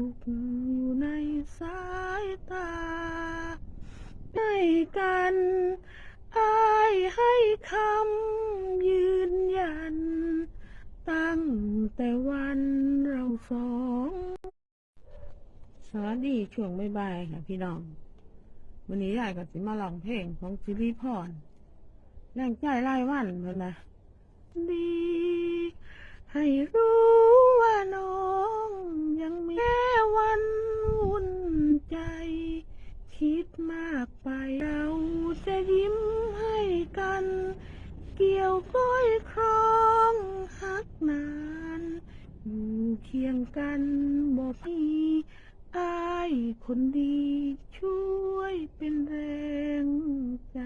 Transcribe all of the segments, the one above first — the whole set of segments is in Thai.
สุขอยู่ในสายตาให้กันอายให้คำยืนยัน ตั้งแต่วันเราสอง สวัสดีช่วงบ่ายๆค่ะพี่น้องวันนี้ยายก็สิมาลองเพลงของซิริพรแรงใจไล่วันเพิ่นนะดี ให้รู้ว่าน้องยังมีแค่วันวุ่น ใจ คิดมากไปเราจะยิ้มให้กัน เกี่ยวก้อยครองหักนานอยู่เคียงกันบอกพี่อายคนดีช่วยเป็นแรงใจ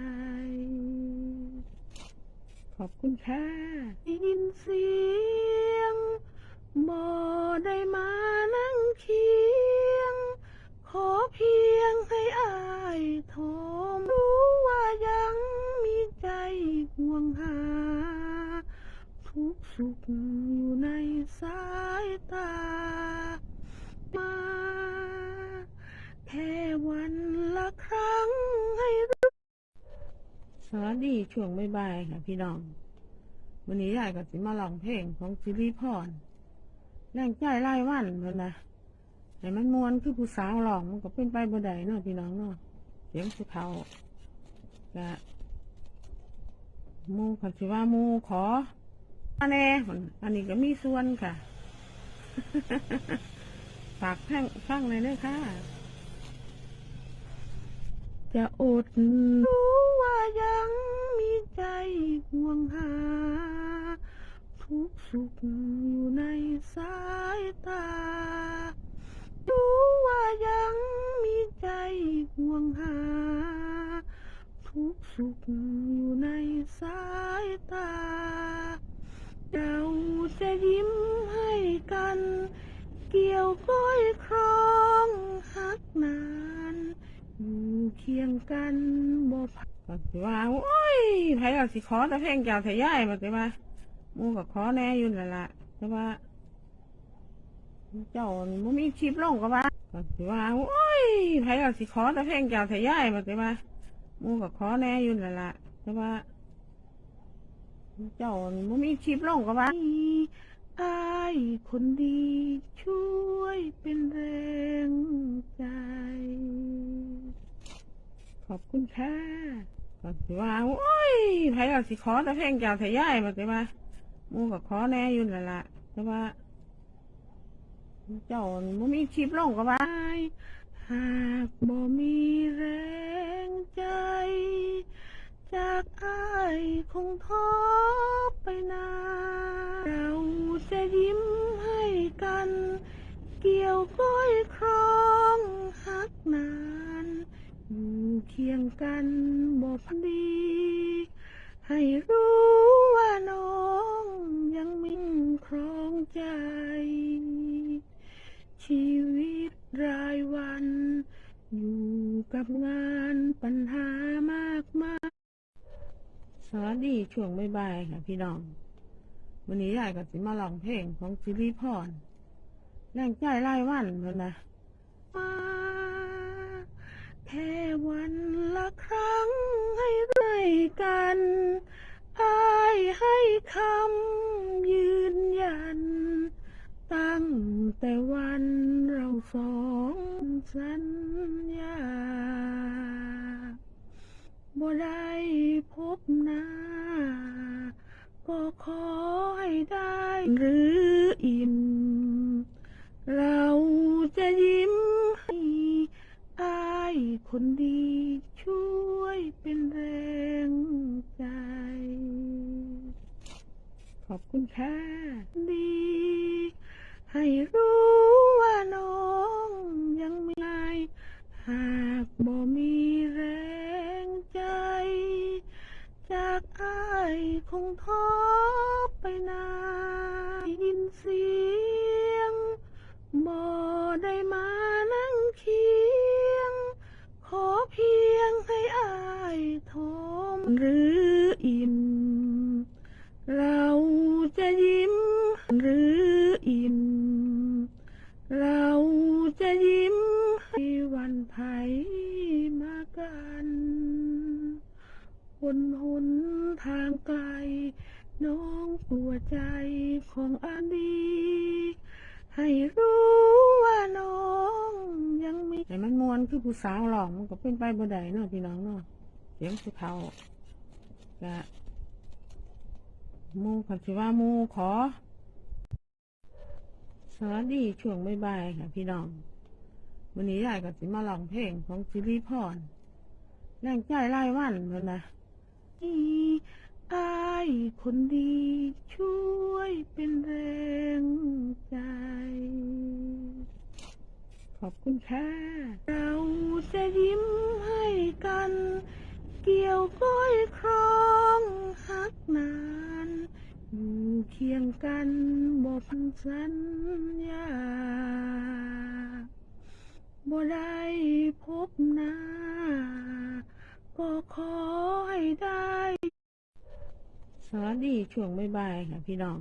ขอบคุณค่ะยินเสียงบ่ได้มานั่งเคียง ขอเพียงให้อายโทรมรู้ว่ายังมีใจห่วงหา ทุกสุขอยู่ในสายตา มาแค่วันละครั้งให้รู้สวัสดีช่วงบ่ายๆค่ะพี่น้อง วันนี้ยายก็สิมาลองเพลงของซิริพรแรงใจไล่วันเพิ่นนะ ให้มันมวนคือผู้สาวร้องมันก็เป็นไปบ่ได้เนาะพี่น้องเนาะเสียงสุเทาก็หมูขันสิว่ามูขอมาแน่พุ่อันนี้ก็มีส่วนค่ะ ฝากฟังฟังเลยเด้อค่ะ จะอดรู้ว่ายังมีใจห่วงหา ทุกสุขอยู่ในสายตา รู้ว่ายังมีใจห่วงหา ทุกสุขอยู่ในสายตา เราจะยิ้มให้กัน เกี่ยวก้อยครองหักนานอยู่เคียงกันบ่พักว่าโอ้ยไผเอาสิขอแต่เพลงเจ้าทะยายมาสิว่าหมูก็ขอแน่อยู่นั่นล่ะแต่ว่า เจ้านี่บ่มีคลิปลงก็ว่าก็สิว่าโอ้ยไผเอาสิขอแต่เพลงเจ้าทะยายมาสิว่าหมูก็ขอแน่อยู่นั่นล่ะแต่ว่า เจ้านี่บ่มีคลิปลงก็ว่าอายคนดีช่วยเป็นแรงใจ ขอบคุณค่ะก็สิว่าโอ้ยไผเอาสิขอแต่เพลงเจ้าทะยายมาสิว่าหมูก็ขอแน่อยู่นั่นล่ะแต่ว่า เจ้าบ่มีคลิปลงก็ว่าหากบ่มีแรงใจ จากอายคงท้อไปนานเราจะยิ้มให้กัน เกี่ยวก้อยครองหักนานอยู่เคียงกันบ่พดี ให้รู้ว่าน้อง กับงานปัญหามากมายสวัสดีช่วงบ่ายๆค่ะพี่น้อง วันนี้ยายก็สิมาลองเพลงของซิริพรแรงใจไล่วันเพิ่นะแค่วันละครั้งให้เรื่อยกันอายให้คำยืนยัน ตั้งแต่วันเราสองสัญญาบ่ได้พบหน้า ก็ขอให้ได้หรืออิ่ม เราจะยิ้มให้อายคนดีช่วยเป็นแรงใจ ขอบคุณค่ะดี ให้รู้ว่าน้องยังไม่หากบ่มีแรงใจ จากอายคงท้อไปนาน น้องกลัวใจของอดีให้รู้ว่าน้องยังมีแต่มันมวนคือผู้สาวหลองมันก็เป็นไปบ่ได้เนาะพี่น้องเนาะเสียงผู้เฒ่าก็หมูคันสิว่ามูขอ สวัสดีช่วงบ่ายๆค่ะพี่น้องวันนี้ยายก็สิมาลองเพลงของซิริพรแรงใจไล่วันเพิ่นนะ อีอายคนดีช่วยเป็นแรงใจ ขอบคุณค่ะ เราจะยิ้มให้กัน เกี่ยวก้อยครองหักนานอยู่เคียงกันบ่พันสัญญาบ่ได้พบ ก็ขอให้ได้ สวัสดีช่วงบ่ายๆค่ะพี่น้อง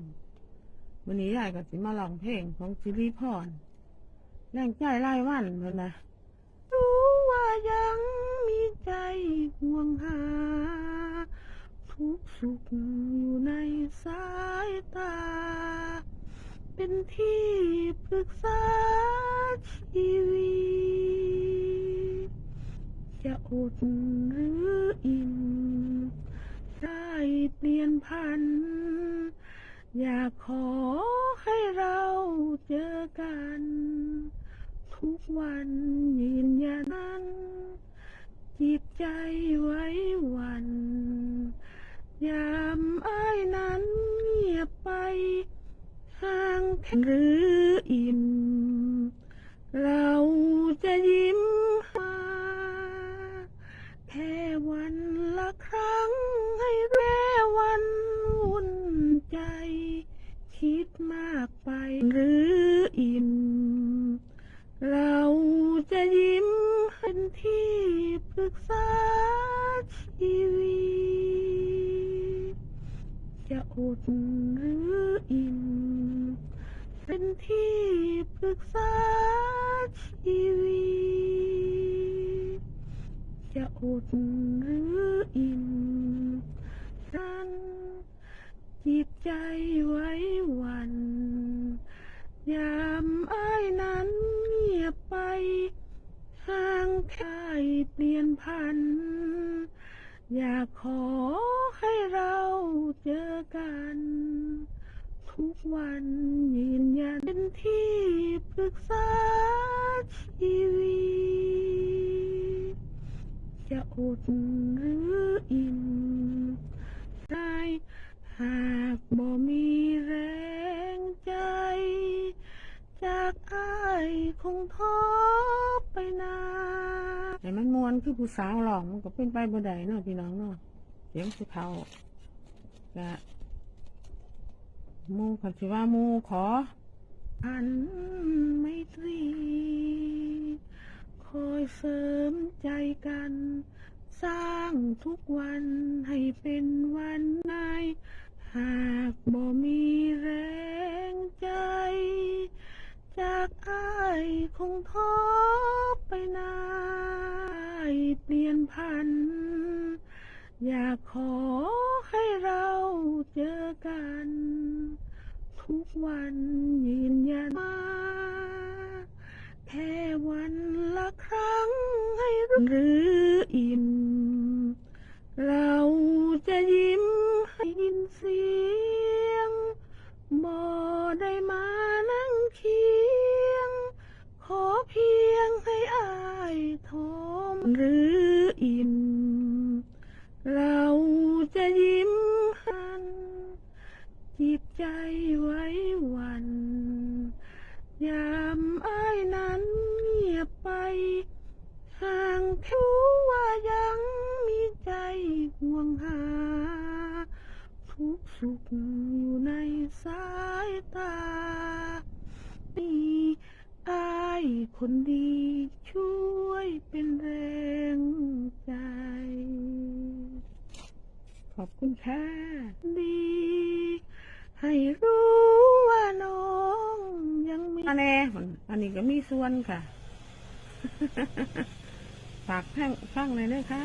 วันนี้ยายก็สิมาลองเพลงของซิริพรแรงใจไล่วันเพิ่นะ รู้ว่ายังมีใจห่วงหา ทุกสุขอยู่ในสายตา เป็นที่ปรึกษาชีวิตจะอด ได้เปลี่ยนพัน อยากขอให้เราเจอกัน ทุกวันยืนยันนั้นจิตใจไว้วัน ยามอ้ายนั้นเงียบไปห่างแค่หรืออิ่ม เราจะยิ้มหา แค่วันละครั้งให้แร่วันวุ่นใจ คิดมากไปหรืออิ่ม เราจะยิ้มเป็นที่ปรึกษาชีวิต จะอดหรืออิ่มเป็นที่ปรึกษาชีวิต จะอดหรืออิ่มนั้นจิตใจไว้วัน ยามอา ไปห่างแค่เปลี่ยนพัน อยากขอให้เราเจอกัน ทุกวันยืนยันเป็นที่ปรึกษาชีวิตจะอดหรืออิ่มได้หากบ่มีแรงใจ จากอา คงท้อไปนานแต่มันมวนคือผู้สาวหลองมันก็เป็นไปบ่ได้เนาะพี่น้องเนาะเสียงผู้เฒ่าก็หมูคันสิว่ามูขออันไม่ตรีคอยเสริมใจกัน สร้างทุกวันให้เป็นวันในหากบ่มีแรงใจ จากอ้ายคงท้อไปนานเปลี่ยนพัน อยากขอให้เราเจอกัน ทุกวันยืนยันมาแค่วันละครั้งให้รู้หรืออิ่มเราจะยิ้มให้ยินเสียงบ่ได้มานั่งเคียง ขอเพียงให้อายโทมหรืออิ่ม เราจะยิ้มหัน จิตใจไว้วัน ยามอ้ายนั้นเงียบไป ห่างแค่รู้ว่ายังมีใจห่วงหา ทุกสุขอยู่ในสายตามีอายคนดีช่วยเป็นแรงใจ ขอบคุณค่ะดี ให้รู้ว่าน้องยังมีอันนี้อันนี้ก็มีส่วนค่ะ ฝากฟังฟังเลยเลยค่ะ